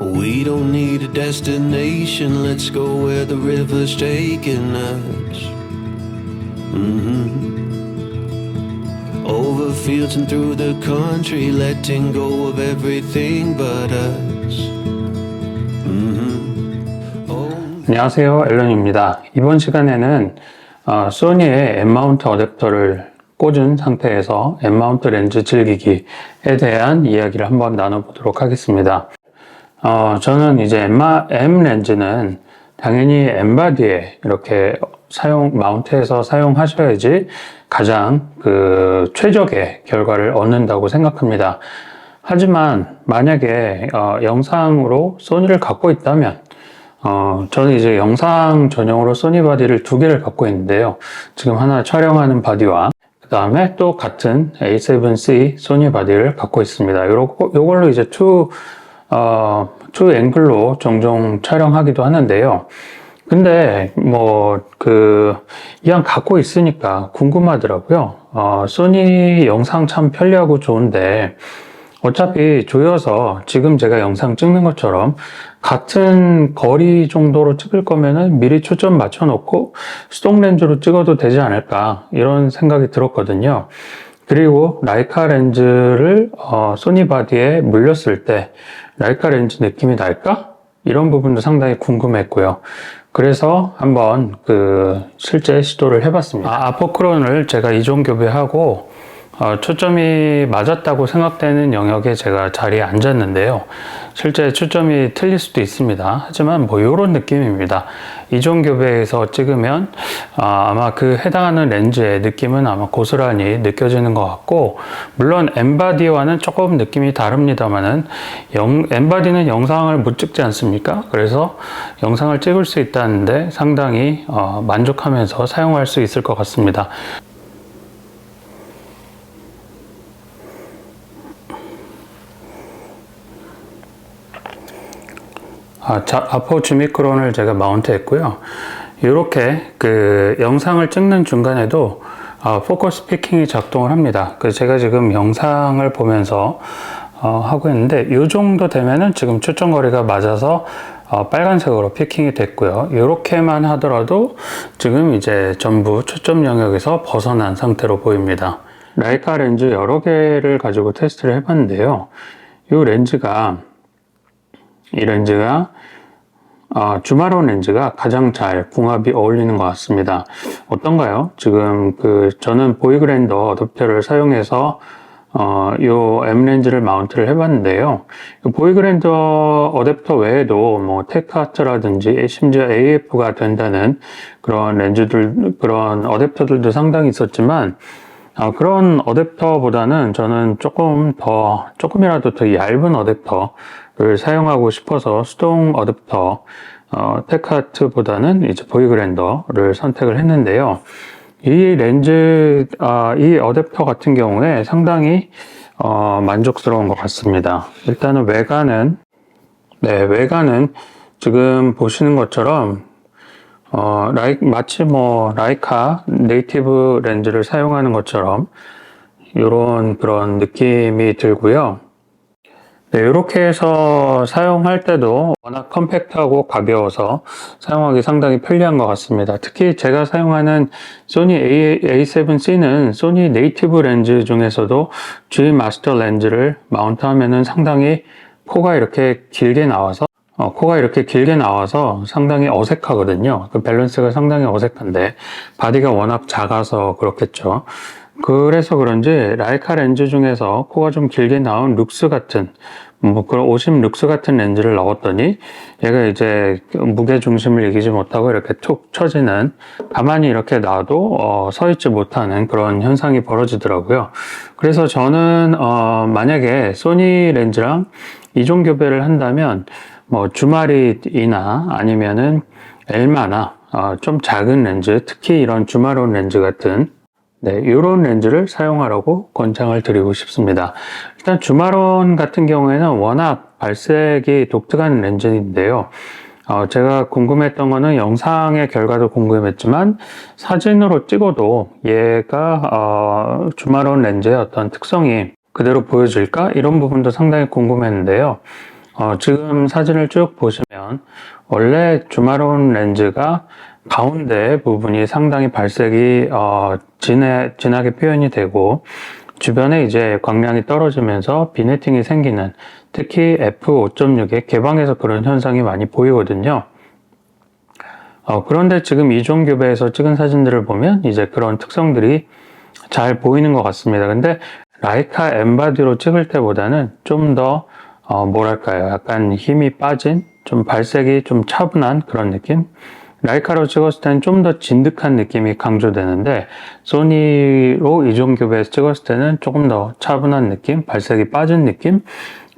We don't need a destination, let's go where the river's taking us. hmm Over fields and through the country, letting go of everything but us. hmm Oh. 안녕하세요 앨런입니다 이번 시간에는 어, 소니의 M마운트 어댑터를 꽂은 상태에서 M마운트 렌즈 즐기기에 대한 이야기를 한번 나눠보도록 하겠습니다 어, 저는 이제 M, M 렌즈는 당연히 M바디에 이렇게 사용 마운트해서 사용하셔야지 가장 그 최적의 결과를 얻는다고 생각합니다 하지만 만약에 어, 영상으로 소니를 갖고 있다면 어, 저는 이제 영상 전용으로 소니 바디를 두 개를 갖고 있는데요. 지금 하나 촬영하는 바디와 그 다음에 또 같은 A7C 소니 바디를 갖고 있습니다. 요거, 요걸로 이제 투, 어, 투 앵글로 종종 촬영하기도 하는데요. 근데 뭐 그 이왕 갖고 있으니까 궁금하더라고요. 어, 소니 영상 참 편리하고 좋은데 어차피 조여서 지금 제가 영상 찍는 것처럼 같은 거리 정도로 찍을 거면은 미리 초점 맞춰 놓고 수동 렌즈로 찍어도 되지 않을까 이런 생각이 들었거든요. 그리고 라이카 렌즈를 어, 소니 바디에 물렸을 때 라이카 렌즈 느낌이 날까? 이런 부분도 상당히 궁금했고요. 그래서 한번 그 실제 시도를 해봤습니다. 아, 아포크론을 제가 이종 교배하고 어, 초점이 맞았다고 생각되는 영역에 제가 자리에 앉았는데요. 실제 초점이 틀릴 수도 있습니다. 하지만 뭐 이런 느낌입니다. 이종 교배에서 찍으면 아, 마 그 해당하는 렌즈의 느낌은 아마 고스란히 느껴지는 것 같고 물론 엠바디와는 조금 느낌이 다릅니다만은 엠바디는 영상을 못 찍지 않습니까? 그래서 영상을 찍을 수 있다는데 상당히 어, 만족하면서 사용할 수 있을 것 같습니다. 아, 자, 아포 주미크론을 제가 마운트 했고요. 이렇게 그 영상을 찍는 중간에도 어, 포커스 피킹이 작동을 합니다. 그 제가 지금 영상을 보면서 어, 하고 있는데 이 정도 되면은 지금 초점 거리가 맞아서 어, 빨간색으로 피킹이 됐고요. 이렇게만 하더라도 지금 이제 전부 초점 영역에서 벗어난 상태로 보입니다. 라이카 렌즈 여러 개를 가지고 테스트를 해봤는데요. 이 렌즈가 이 렌즈가 어, 주마론 렌즈가 가장 잘 궁합이 어울리는 것 같습니다. 어떤가요? 지금 그 저는 보이그랜더 어댑터를 사용해서 어, 요 M 렌즈를 마운트를 해봤는데요. 이 보이그랜더 어댑터 외에도 뭐 테크아트라든지 심지어 AF가 된다는 그런 렌즈들 그런 어댑터들도 상당히 있었지만 어, 그런 어댑터보다는 저는 조금 더, 조금이라도 더 얇은 어댑터 를 사용하고 싶어서 수동 어댑터, 어, 테크아트보다는 이제 보이그랜더를 선택을 했는데요. 이 렌즈, 아, 이 어댑터 같은 경우에 상당히, 어, 만족스러운 것 같습니다. 일단은 외관은, 네, 외관은 지금 보시는 것처럼 어, 라이, 마치 뭐, 라이카 네이티브 렌즈를 사용하는 것처럼, 이런 그런 느낌이 들고요. 네, 이렇게 해서 사용할 때도 워낙 컴팩트하고 가벼워서 사용하기 상당히 편리한 것 같습니다. 특히 제가 사용하는 소니 A, A7C는 소니 네이티브 렌즈 중에서도 G 마스터 렌즈를 마운트하면은 상당히 코가 이렇게 길게 나와서 어, 코가 이렇게 길게 나와서 상당히 어색하거든요. 그 밸런스가 상당히 어색한데 바디가 워낙 작아서 그렇겠죠. 그래서 그런지 라이카 렌즈 중에서 코가 좀 길게 나온 룩스 같은 뭐 그런 50 룩스 같은 렌즈를 넣었더니 얘가 이제 무게 중심을 이기지 못하고 이렇게 툭 처지는 가만히 이렇게 놔도 어, 서 있지 못하는 그런 현상이 벌어지더라고요. 그래서 저는 어, 만약에 소니 렌즈랑 이종 교배를 한다면 뭐 주마릿이나 아니면은 엘마나 어, 좀 작은 렌즈, 특히 이런 주마론 렌즈 같은 네, 이런 렌즈를 사용하라고 권장을 드리고 싶습니다. 일단 주마론 같은 경우에는 워낙 발색이 독특한 렌즈인데요. 어, 제가 궁금했던 거는 영상의 결과도 궁금했지만 사진으로 찍어도 얘가 어, 주마론 렌즈의 어떤 특성이 그대로 보여질까? 이런 부분도 상당히 궁금했는데요. 어, 지금 사진을 쭉 보시면 원래 주마론 렌즈가 가운데 부분이 상당히 발색이 어, 진해, 진하게 표현이 되고 주변에 이제 광량이 떨어지면서 비네팅이 생기는 특히 f5.6의 개방에서 그런 현상이 많이 보이거든요. 어, 그런데 지금 이종 교배에서 찍은 사진들을 보면 이제 그런 특성들이 잘 보이는 것 같습니다. 근데 라이카 엠바디로 찍을 때보다는 좀더 어, 뭐랄까요? 약간 힘이 빠진 좀 발색이 좀 차분한 그런 느낌? 라이카로 찍었을 때는 좀 더 진득한 느낌이 강조되는데 소니로 이종 교배에서 찍었을 때는 조금 더 차분한 느낌, 발색이 빠진 느낌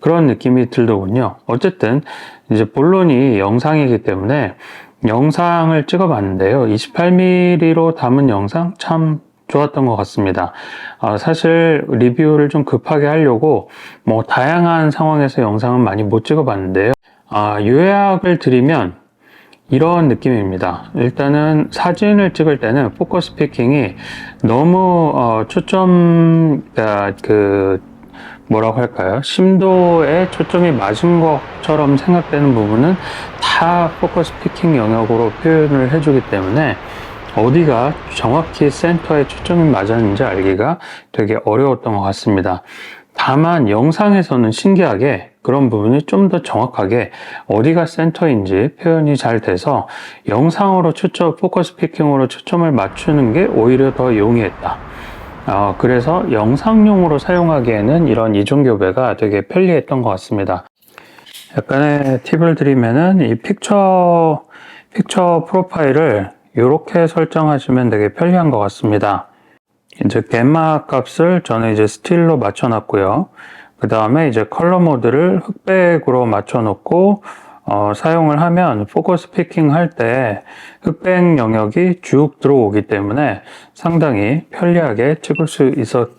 그런 느낌이 들더군요. 어쨌든 이제 본론이 영상이기 때문에 영상을 찍어봤는데요. 28mm로 담은 영상 참 좋았던 것 같습니다. 어, 사실 리뷰를 좀 급하게 하려고 뭐 다양한 상황에서 영상은 많이 못 찍어봤는데요. 아, 요약을 드리면 이런 느낌입니다. 일단은 사진을 찍을 때는 포커스 피킹이 너무 어, 초점 아, 그 뭐라고 할까요? 심도에 초점이 맞은 것처럼 생각되는 부분은 다 포커스 피킹 영역으로 표현을 해주기 때문에 어디가 정확히 센터에 초점이 맞았는지 알기가 되게 어려웠던 것 같습니다. 다만 영상에서는 신기하게 그런 부분이 좀 더 정확하게 어디가 센터인지 표현이 잘 돼서 영상으로 초점, 포커스 피킹으로 초점을 맞추는 게 오히려 더 용이했다. 어, 그래서 영상용으로 사용하기에는 이런 이중교배가 되게 편리했던 것 같습니다. 약간의 팁을 드리면은 이 픽처, 픽처 프로파일을 이렇게 설정하시면 되게 편리한 것 같습니다. 이제 갬마 값을 저는 이제 스틸로 맞춰놨고요. 그 다음에 이제 컬러 모드를 흑백으로 맞춰놓고 어, 사용을 하면 포커스 피킹 할 때 흑백 영역이 쭉 들어오기 때문에 상당히 편리하게 찍을 수 있었,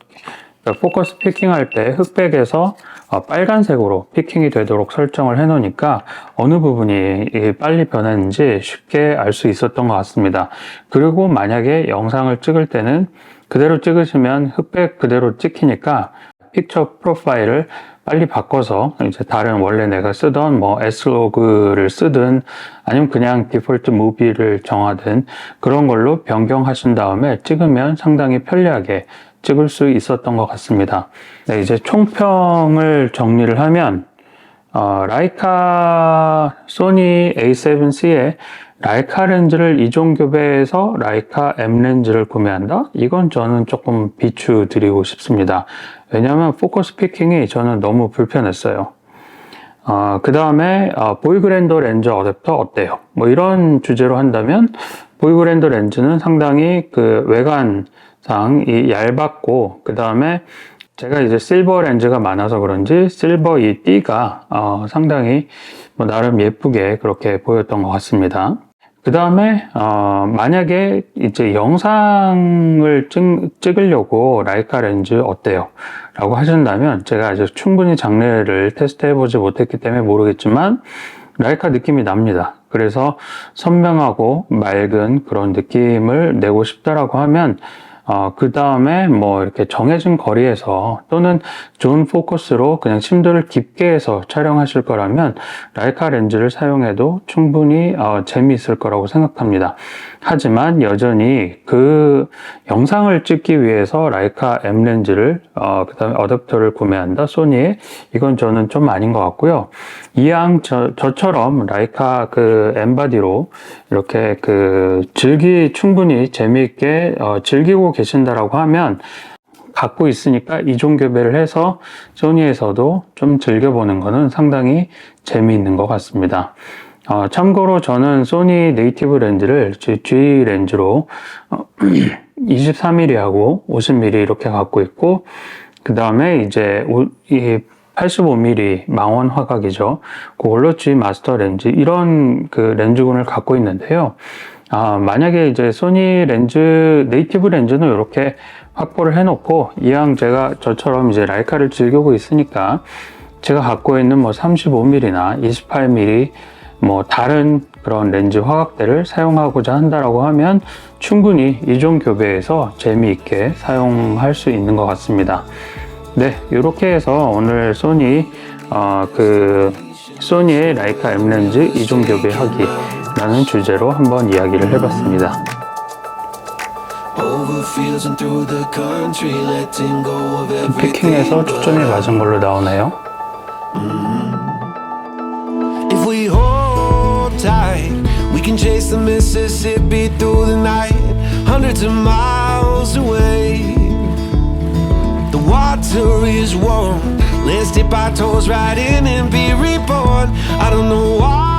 그러니까 포커스 피킹 할 때 흑백에서 어, 빨간색으로 피킹이 되도록 설정을 해 놓으니까 어느 부분이 이 빨리 변했는지 쉽게 알 수 있었던 것 같습니다. 그리고 만약에 영상을 찍을 때는 그대로 찍으시면 흑백 그대로 찍히니까 픽처 프로파일을 빨리 바꿔서 이제 다른 원래 내가 쓰던 뭐 S로그를 쓰든 아니면 그냥 디폴트 무비를 정하든 그런 걸로 변경하신 다음에 찍으면 상당히 편리하게 찍을 수 있었던 것 같습니다. 네, 이제 총평을 정리를 하면 어, 라이카 소니 A7C에 라이카 렌즈를 이종 교배해서 라이카 M 렌즈를 구매한다? 이건 저는 조금 비추 드리고 싶습니다. 왜냐하면 포커스 피킹이 저는 너무 불편했어요. 어, 그 다음에 어, 보이그랜더 렌즈 어댑터 어때요? 뭐 이런 주제로 한다면 보이그랜더 렌즈는 상당히 그 외관상 이 얇았고 그 다음에 제가 이제 실버 렌즈가 많아서 그런지 실버 이 띠가 어, 상당히 뭐 나름 예쁘게 그렇게 보였던 것 같습니다. 그 다음에 어, 만약에 이제 영상을 찍, 찍으려고 라이카 렌즈 어때요? 라고 하신다면 제가 아직 충분히 장래를 테스트 해 보지 못했기 때문에 모르겠지만 라이카 느낌이 납니다. 그래서 선명하고 맑은 그런 느낌을 내고 싶다라고 하면 어, 그 다음에 뭐 이렇게 정해진 거리에서 또는 좋은 포커스로 그냥 심도를 깊게 해서 촬영하실 거라면 라이카 렌즈를 사용해도 충분히 어, 재미있을 거라고 생각합니다. 하지만 여전히 그 영상을 찍기 위해서 라이카 M 렌즈를 어, 그 다음에 어댑터를 구매한다 소니의 이건 저는 좀 아닌 것 같고요. 이왕 저, 저처럼 라이카 그 엠바디로 이렇게 그 즐기 충분히 재미있게 어, 즐기고 계신다라고 하면 갖고 있으니까 이종 교배를 해서 소니에서도 좀 즐겨보는 것은 상당히 재미있는 것 같습니다. 어, 참고로 저는 소니 네이티브 렌즈를 G 렌즈로 어, 23mm하고 50mm 이렇게 갖고 있고 그 다음에 이제 오- 이 85mm 망원 화각이죠. 그걸로 G 마스터 렌즈 이런 그 렌즈군을 갖고 있는데요. 아, 만약에 이제 소니 렌즈 네이티브 렌즈는 이렇게 확보를 해놓고 이왕 제가 저처럼 이제 라이카를 즐기고 있으니까 제가 갖고 있는 뭐 35mm나 28mm 뭐 다른 그런 렌즈 화각대를 사용하고자 한다라고 하면 충분히 이종 교배에서 재미있게 사용할 수 있는 것 같습니다. 네, 이렇게 해서 오늘 소니 어, 그 소니의 라이카 M렌즈 이중 교배하기라는 주제로 한번 이야기를 해봤습니다. 피킹에서 초점이 맞은 걸로 나오네요. Can chase the Mississippi through the night, hundreds of miles away. The water is warm. Let's dip our toes right in and be reborn. I don't know why